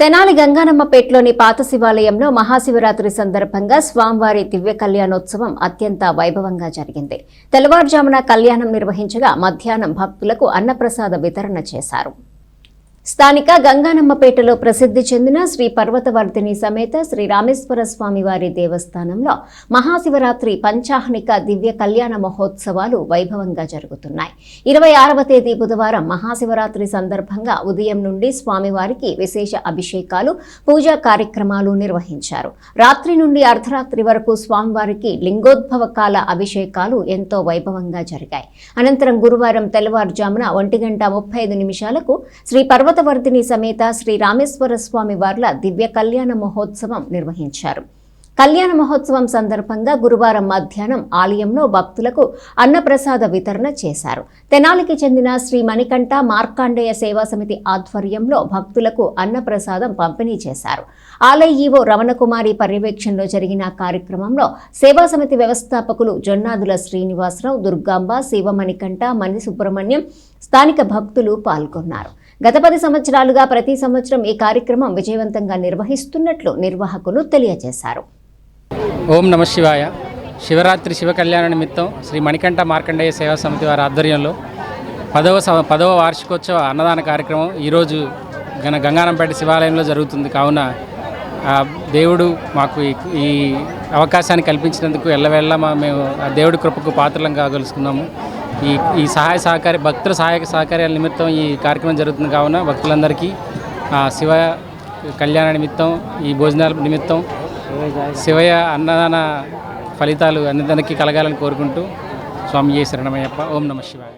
తెనాలి గంగానమ్మపేటలోని పాత శివాలయంలో మహాశివరాత్రి సందర్భంగా స్వామివారి దివ్య కళ్యాణోత్సవం అత్యంత వైభవంగా జరిగింది. తెల్లవారుజామున కళ్యాణం నిర్వహించగా మధ్యాహ్నం భక్తులకు అన్నప్రసాద వితరణ చేశారు. స్థానిక గంగానమ్మపేటలో ప్రసిద్ధి చెందిన శ్రీ పర్వతవర్ధిని సమేత శ్రీ రామేశ్వర స్వామి వారి దేవస్థానంలో మహాశివరాత్రి పంచాహ్నిక దివ్య కళ్యాణ మహోత్సవాలు వైభవంగా జరుగుతున్నాయి. ఇరవై ఆరవ తేదీ బుధవారం మహాశివరాత్రి సందర్భంగా ఉదయం నుండి స్వామివారికి విశేష అభిషేకాలు పూజా కార్యక్రమాలు నిర్వహించారు. రాత్రి నుండి అర్ధరాత్రి వరకు స్వామివారికి లింగోద్భవ కాల అభిషేకాలు ఎంతో వైభవంగా జరిగాయి. అనంతరం గురువారం తెల్లవారుజామున ఒంటి గంట ముప్పై ఐదు నిమిషాలకు శ్రీ పర్వతవర్ధిని సమేత శ్రీ రామేశ్వర స్వామి వార్ల దివ్య కళ్యాణ మహోత్సవం నిర్వహించారు. కళ్యాణ మహోత్సవం సందర్భంగా గురువారం మధ్యాహ్నం ఆలయంలో భక్తులకు అన్నప్రసాద వితరణ చేశారు. తెనాలికి చెందిన శ్రీ మణికంఠ మార్కాండేయ సేవా సమితి ఆధ్వర్యంలో భక్తులకు అన్నప్రసాదం పంపిణీ చేశారు. ఆలయ ఈవో రమణకుమారి పర్యవేక్షణలో జరిగిన కార్యక్రమంలో సేవా సమితి వ్యవస్థాపకులు జొన్నాదుల శ్రీనివాసరావు దుర్గాంబ శివమణికంఠ మణి సుబ్రహ్మణ్యం స్థానిక భక్తులు పాల్గొన్నారు. గత పది సంవత్సరాలుగా ప్రతి సంవత్సరం ఈ కార్యక్రమం విజయవంతంగా నిర్వహిస్తున్నట్లు నిర్వాహకులు తెలియజేశారు. ఓం నమ శివాయ. శివరాత్రి శివ కళ్యాణ నిమిత్తం శ్రీ మణికంఠ మార్కండేయ సేవా సమితి వారి ఆధ్వర్యంలో పదవ సం- పదవ వార్షికోత్సవ అన్నదాన కార్యక్రమం ఈరోజు గన గంగానంపేట శివాలయంలో జరుగుతుంది. కావున దేవుడు మాకు ఈ- ఈ అవకాశాన్ని కల్పించినందుకు ఎల్లవేళ్ళ మేము ఆ దేవుడి కృపకు పాత్రలం కాగలుసుకున్నాము. ఈ ఈ సహాయ సహకార భక్తుల సహాయక సహకార్యాల నిమిత్తం ఈ కార్యక్రమం జరుగుతుంది కావున భక్తులందరికీ శివ కళ్యాణ నిమిత్తం ఈ భోజనాల నిమిత్తం శివయ అన్నదాన ఫలితాలు అందరికీ కలగాలని కోరుకుంటూ స్వామి శరణమయ్యప్ప. ఓం నమ శివాయ.